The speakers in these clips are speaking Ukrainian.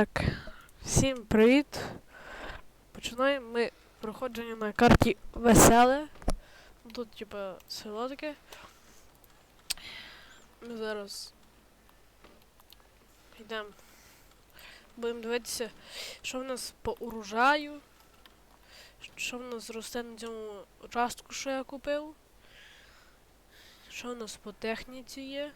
Так, всім привіт. Починаємо ми проходження на карті Веселе. Тут, типа, село таке. Ми зараз йдемо. Будемо дивитися, що в нас по урожаю. Що в нас росте на цьому участку, що я купив. Що в нас по техніці є.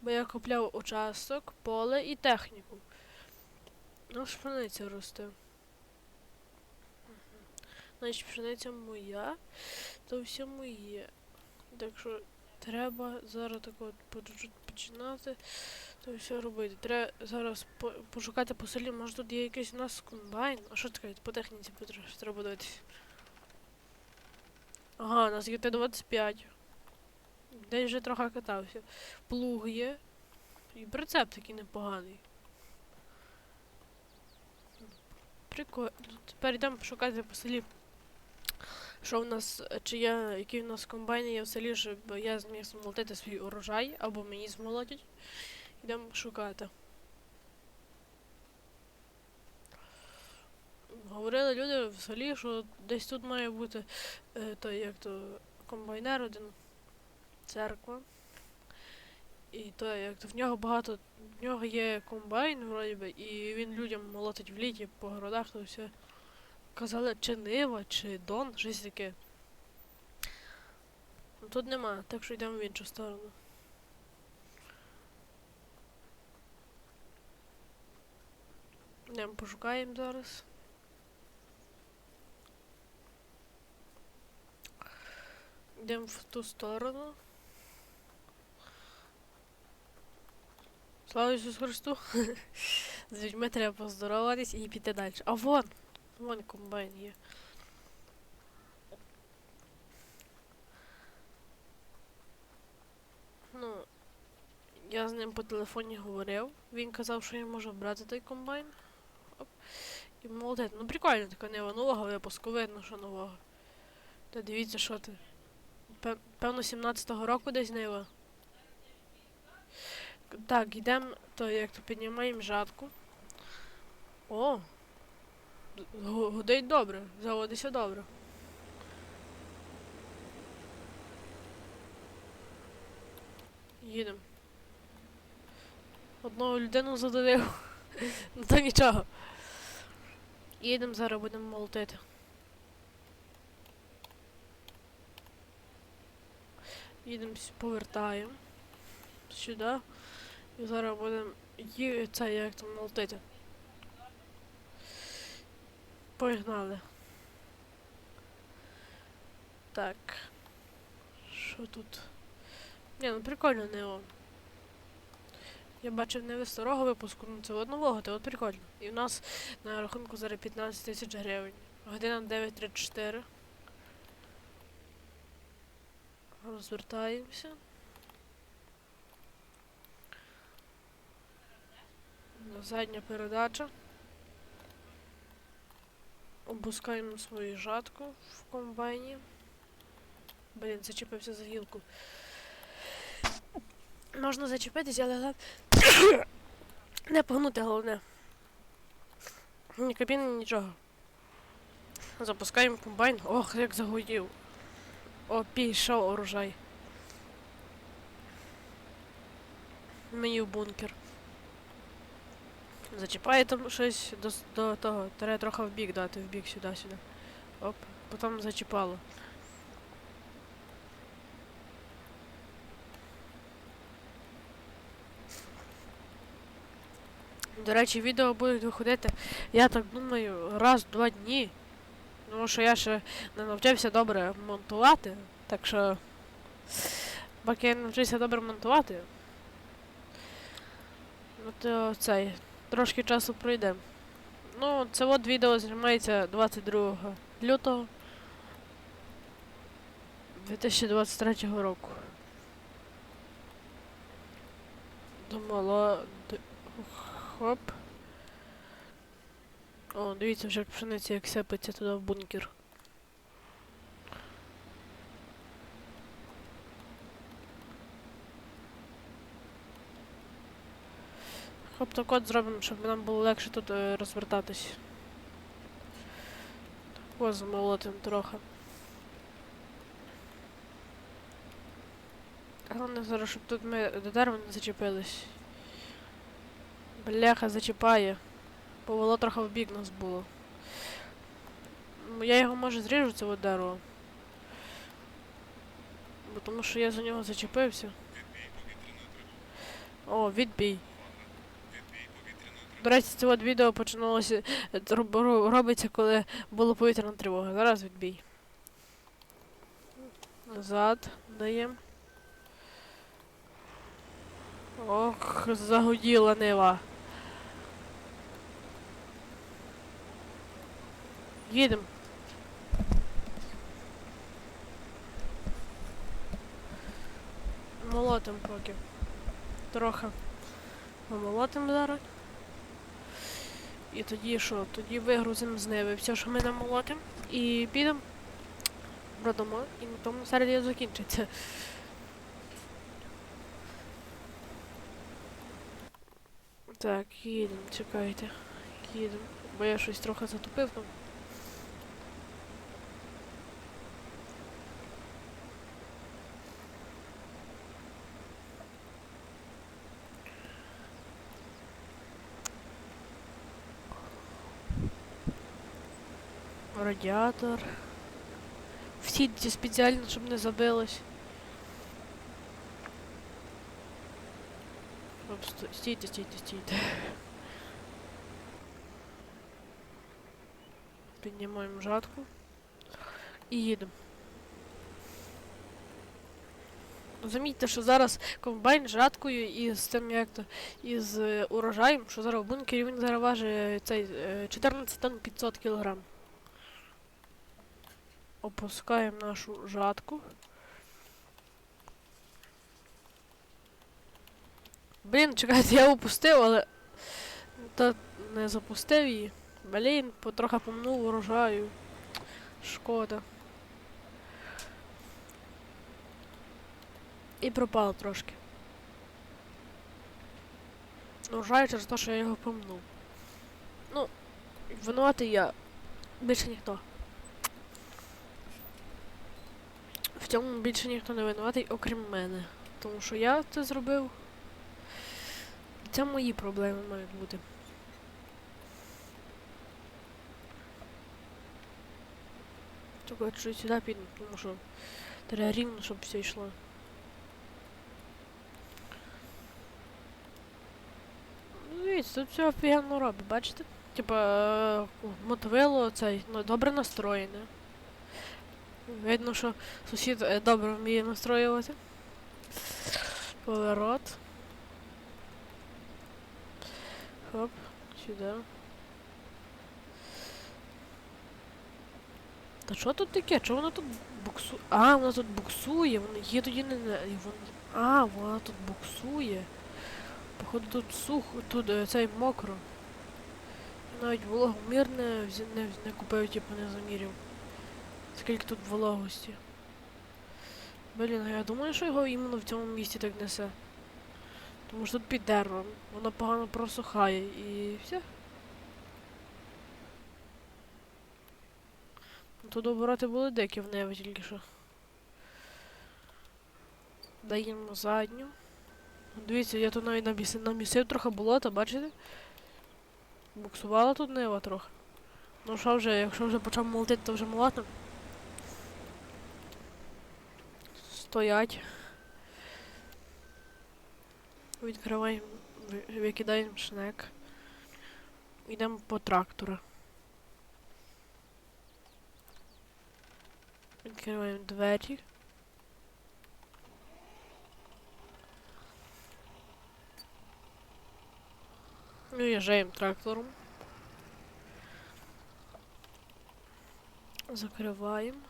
Бо я купляв участок, поле і техніку. Ну, ж пшениця росте. Значить, пшениця моя, то все моє. Так що треба зараз так от по починати, то все робити. Треба зараз по пошукати по селі, може тут є якийсь у нас комбайн. А що таке? По техніці треба дивитися. Ага, у нас є Т-25. Десь вже трохи катався. Плуг є. І прицеп такий непоганий. Прикольно. Тепер йдемо пошукати по селі. Що в нас, чи є, які в нас комбайни є в селі, щоб я зміг змолотити свій урожай, або мені змолотять. Йдемо шукати. Говорили люди в селі, що десь тут має бути е, той, як то, комбайнер один, церква. І то, як в нього багато, в нього є комбайн, вроді би, і він людям молотить в літі по городах, то все. Казали, чи Нива, чи Дон, щось таке. Ну тут нема, так що йдемо в іншу сторону. Йдемо пошукаємо зараз. Йдемо в ту сторону. Слава Ісусу Христу! З людьми треба поздороватись і піти далі. А вон! Вон комбайн є. Ну, я з ним по телефоні говорив. Він казав, що я можу брати той комбайн. Оп. І молодець. Ну прикольно, така нива нового випуску, видно, що нового. Та дивіться, що ти. Певно, 17-го року десь нива. Так, йдемо, то як то піднімаємо жатку. О! гу- Гудить добре, заводиться добре. Їдемо. Одного людину задавив. ну то нічого. Їдемо, зараз будемо молотити. Їдемо, повертаємо сюди. І зараз будемо ї... це як там молотити. Погнали. Так. Що тут? Ні, ну прикольно нео. Я бачив не ви старого випуску, ну це одного, це от прикольно. І в нас на рахунку зараз 15 тисяч гривень. Година 9.34. Розвертаємося. Задня передача. Опускаємо свою жатку в комбайні. Блін, зачепився за гілку. Можна зачепитись, але не погнути головне. Ні кабіни, нічого. Запускаємо комбайн. Ох, як загудів. О, пішов урожай. Мені в бункер. Зачіпає там щось до, до того. Треба трохи в бік дати, в бік сюди-сюди. Оп, потім зачіпало. До речі, відео будуть виходити, я так думаю, раз-два дні. Тому що я ще не навчився добре монтувати. Так що. Поки я навчився добре монтувати. Ну то цей. Трошки часу пройде. Ну, це от відео знімається 22 лютого 2023 року. Думала. Хоп. О, дивіться, вже пшениця як сяпиться туди в бункер. Тобто зробимо, щоб нам було легше тут е, розвертатись. Ось замолотим трохи. Головне зараз, щоб тут ми до дерева не зачепились. Бляха зачіпає. Повело трохи в бік нас було. Я його може зріжу от дерево. Бо тому що я за нього зачепився. О, відбій. До речі, це от відео починалося роб- ро- робиться, коли була повітряна тривога. Зараз відбій. Назад даємо. Ох, загуділа нива. Їдемо. Молотим поки. Трохи. Молотим зараз. І тоді що? Тоді вигрузимо з ниви все, що ми намолотимо, і підемо продамо, і на тому серія закінчиться. Так, їдемо, чекайте. Їдемо. Бо я щось трохи затупив там. Радіатор. Всі ці спеціально, щоб не забилось. Стійте, стійте, стійте. Піднімаємо жатку. І їдемо. Замітьте, що зараз комбайн з жаткою і з тим як то із е, урожаєм, що зараз в бункері він зараз важить цей е, 14 тонн 500 кілограм. Опускаємо нашу жатку. Блін, чекайте, я опустив, але та не запустив її. Блін, потрохи помнув урожаю. Шкода. І пропало трошки. Урожаю через те, що я його помнув. Ну, винуватий я. Більше ніхто. В цьому більше ніхто не винуватий, окрім мене. Тому що я це зробив. Це мої проблеми мають бути. Тільки чуть сюди піду, тому що треба рівно, щоб все йшло. Ну, Дивіться, тут все офігенно робить, бачите? Типа е, мотовило цей, ну, добре настроєне. Видно, що сусід е, добре вміє настроювати. Поворот. Хоп, сюди. Та що тут таке? Чого воно тут буксує? А, вона тут буксує, вона є тоді не. А, вона тут буксує. Походу тут сухо, тут е, цей мокро. Навіть вологомір не, не, не купив, типу не заміряв. Скільки тут вологості. Блін, я думаю, що його іменно в цьому місці так несе. Тому що тут під деревом. Воно погано просухає і все. Тут обороти були дикі в небі тільки що. Даємо задню. Дивіться, я тут навіть намісив, намісив трохи болота, бачите? Буксувала тут нива трохи. Ну що вже, якщо вже почав молотити, то вже молотим. Стоять. Відкриваємо, викидаємо шнек. Йдемо по трактору. Відкриваємо двері. Виїжджаємо трактором. Закриваємо.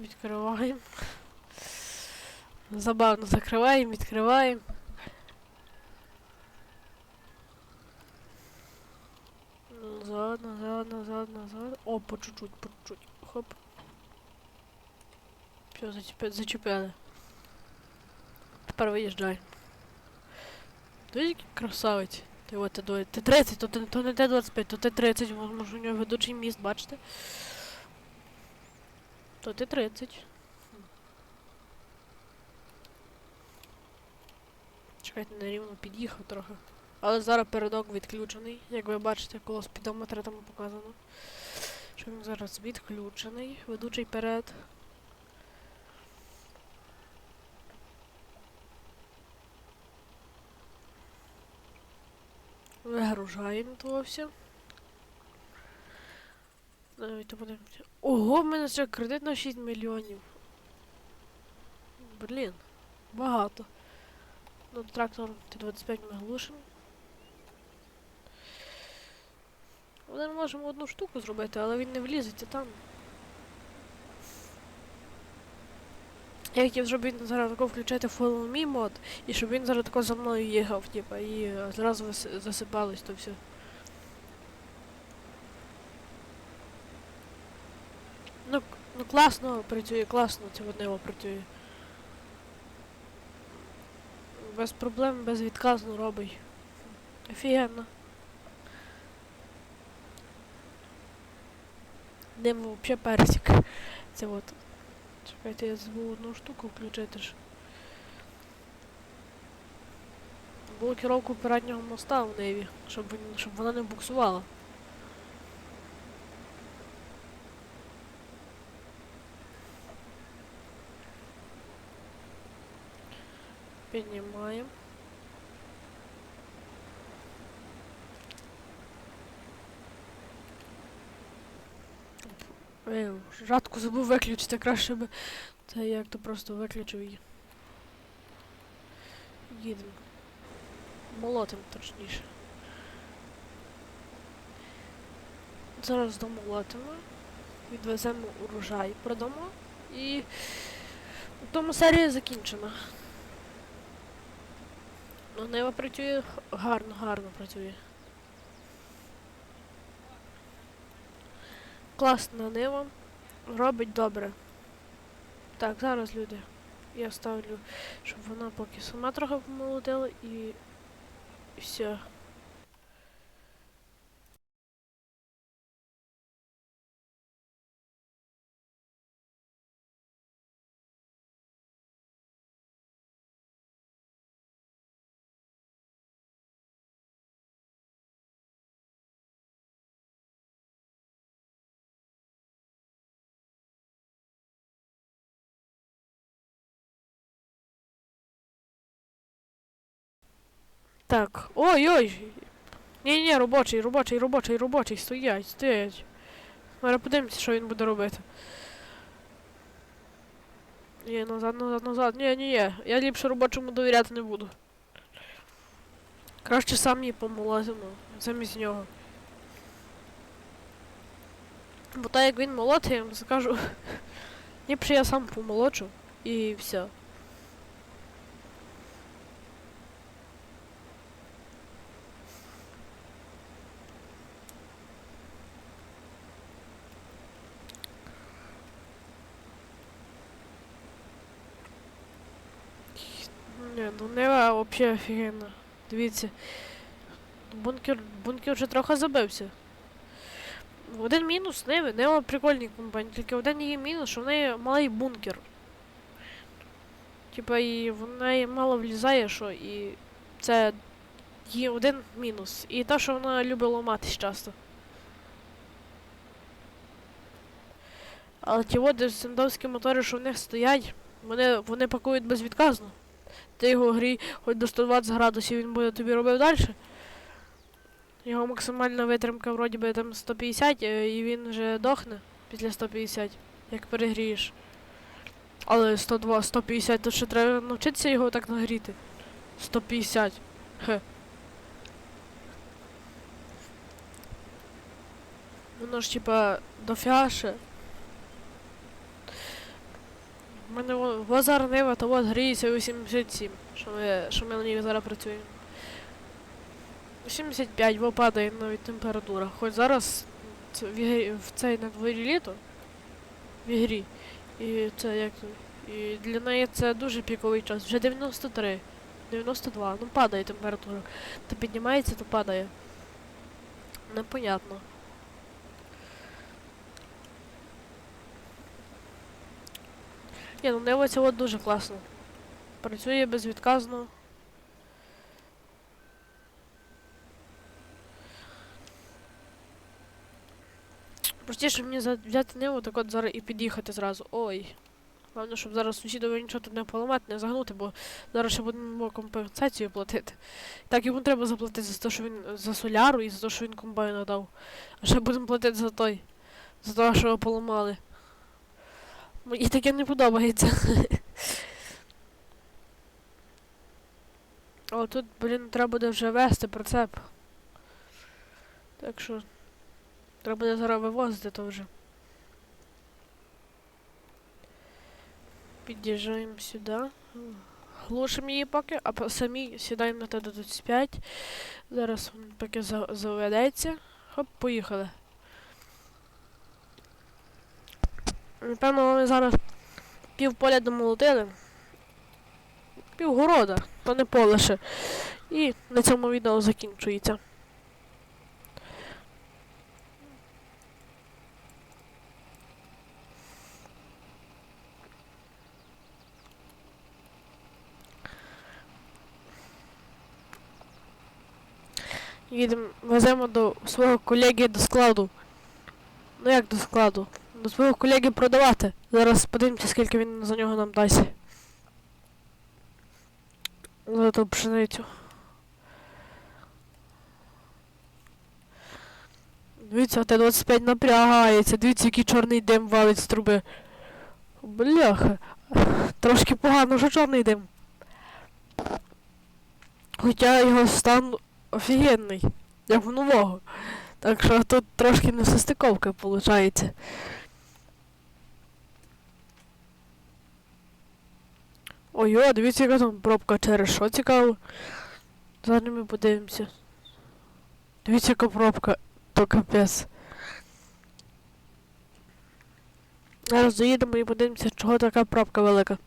Відкриваємо. Забавно закриваємо, відкриваємо. Назад, назад, назад, назад. О, по чуть-чуть, по чуть-чуть. Хоп. Все, зачепили. зачепили. Тепер виїжджаємо. Ти який красавець. Ти от ти, дує- ти 30, то, то не Т-25, то ти 30, може у нього ведучий міст, бачите? То ти 30. Чекайте, нерівно під'їхав трохи. Але зараз передок відключений. Як ви бачите, коло спідометра там показано. Що він зараз відключений. Ведучий перед. Вигружаємо то все. Давайте подивимося. Ого, в мене ще кредит на 6 мільйонів. Блін, багато. Ну, трактор Т-25 ми глушимо. Ми можемо одну штуку зробити, але він не влізеться там. Я хотів, щоб він зараз тако включити Follow Me мод, і щоб він зараз тако за мною їхав, типа, і зразу засипалось то все. Ну, к- ну класно працює, класно воднево працює. Без проблем, безвідказно робить. Офігенно. Ним вообще персик. Це от. Чекайте, я забув одну штуку включити ж. Блокіровку переднього моста в Неві, щоб, щоб вона не буксувала. Піднімаємо. Жатку забув виключити, краще би. Це як то просто виключив її. Їдемо. Молотим точніше. Зараз домолотимо. Відвеземо урожай, продамо. І на тому серія закінчена. Ну, Нева працює гарно, гарно працює. Класна нива. Робить добре. Так, зараз люди. Я ставлю, щоб вона поки сама трохи помолодила і. і все. Так. Ой-ой! Ні-ні, робочий, робочий, робочий, робочий, стоять, стоять. Зараз подивимося, що він буде робити. Ні, назад, назад, назад. Ні, ні, ні. Я ліпше робочому довіряти не буду. Краще сам її помолотимо, замість нього. Бо так як він молотить, я вам скажу. Ліпше я сам помолочу і все. Ні, ну Нева вообще офігенно. Дивіться. Бункер, бункер вже трохи забився. Один мінус Неви, Нева прикольний компаній, тільки один її мінус, що в неї малий бункер. Типа і в неї мало влізає, що і це її один мінус. І те, що вона любить ламатись часто. Але ті от сендовські мотори, що в них стоять, вони, вони пакують безвідказно. Ти його грій хоч до 120 градусів він буде тобі робив далі. Його максимальна витримка вроді би там 150, е, і він вже дохне після 150, як перегрієш. Але 102, 150, то ще треба навчитися його так нагріти. 150. Хе. Воно ж типа дофіаше. У мене во нива, то от гріється 87, що ми, що ми на ній зараз працюємо. 85, бо падає навіть температура. Хоч зараз в, ігрі- в цей на дворі літо в ігрі. І це як. І для неї це дуже піковий час. Вже 93. 92. Ну падає температура. То піднімається, то падає. Непонятно. Ні, ну дивиться от дуже класно. Працює безвідказно. Простіше мені взяти ниву, так от зараз і під'їхати зразу. Ой. Головне, щоб зараз сусідові нічого тут не поламати, не загнути, бо зараз ще будемо компенсацію платити. Так йому треба заплатити за те, що він за соляру і за те, що він комбайн надав. А ще будемо платити за той. За те, що його поламали. Мені таке не подобається. О, тут, блін, треба буде вже вести прицеп. Так що. Треба буде зараз вивозити то вже. Під'їжджаємо сюди. Глушимо її поки, а самі сідаємо на Т-25. Зараз він поки заведеться. Хоп, поїхали. Напевно, ми зараз пів поля домолотили. Пів города, то не поле. І на цьому відео закінчується. Їдемо, веземо до свого колеги до складу. Ну як до складу? До свого колеги продавати. Зараз подивимося, скільки він за нього нам дасть. За ту пшеницю. Дивіться, Т-25 напрягається. Дивіться, який чорний дим валить з труби. Бляха. Трошки погано, що чорний дим. Хоча його стан офігенний, як в нового. Так що тут трошки несостиковка виходить. Ой, о, дивіться, яка там пробка через що цікаво. Зараз ми подивимося. Дивіться, яка пробка, то капець. Зараз доїдемо і подивимося, чого така пробка велика.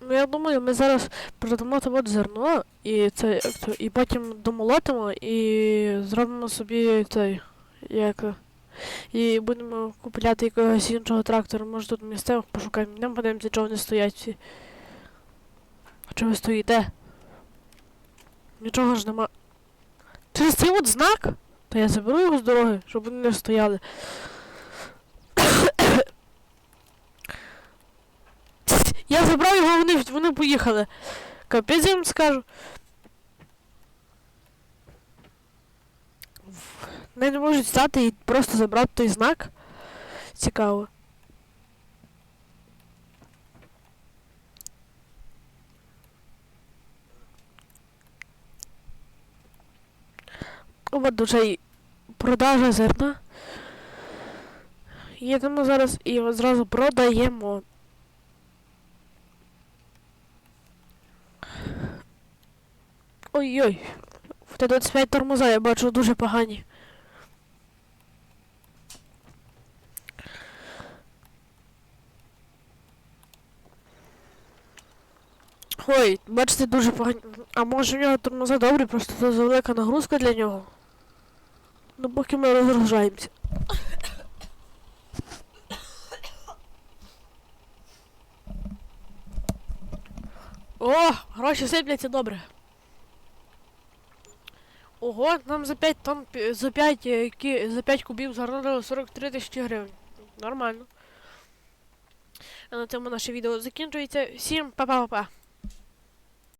Ну я думаю, ми зараз продамо от зерно і це і потім домолотимо і зробимо собі цей як. І будемо купляти якогось іншого трактора, може тут місцевих пошукаємо. Йдемо подивимося, чого вони стоять всі. А чого ви стоїте? Нічого ж нема. Через цей от знак? То я заберу його з дороги, щоб вони не стояли. Я забрав його, вони, вони поїхали. Капець я вам скажу. Вони не можуть стати і просто забрати той знак. Цікаво. От вже й продажа зерна. Їдемо зараз і його зразу продаємо. Ой-ой. В Т-25 тормоза, я бачу, дуже погані. Ой, бачите, дуже погані. А може в нього тормоза добрі, просто це велика нагрузка для нього. Ну поки ми розгружаємося. О, гроші сипляться добре. Ого, нам за 5 тонн, за 5, е, кі, за 5 кубів загородили 43 тисячі гривень. Нормально. А на цьому наше відео закінчується. Всім па-па-па-па.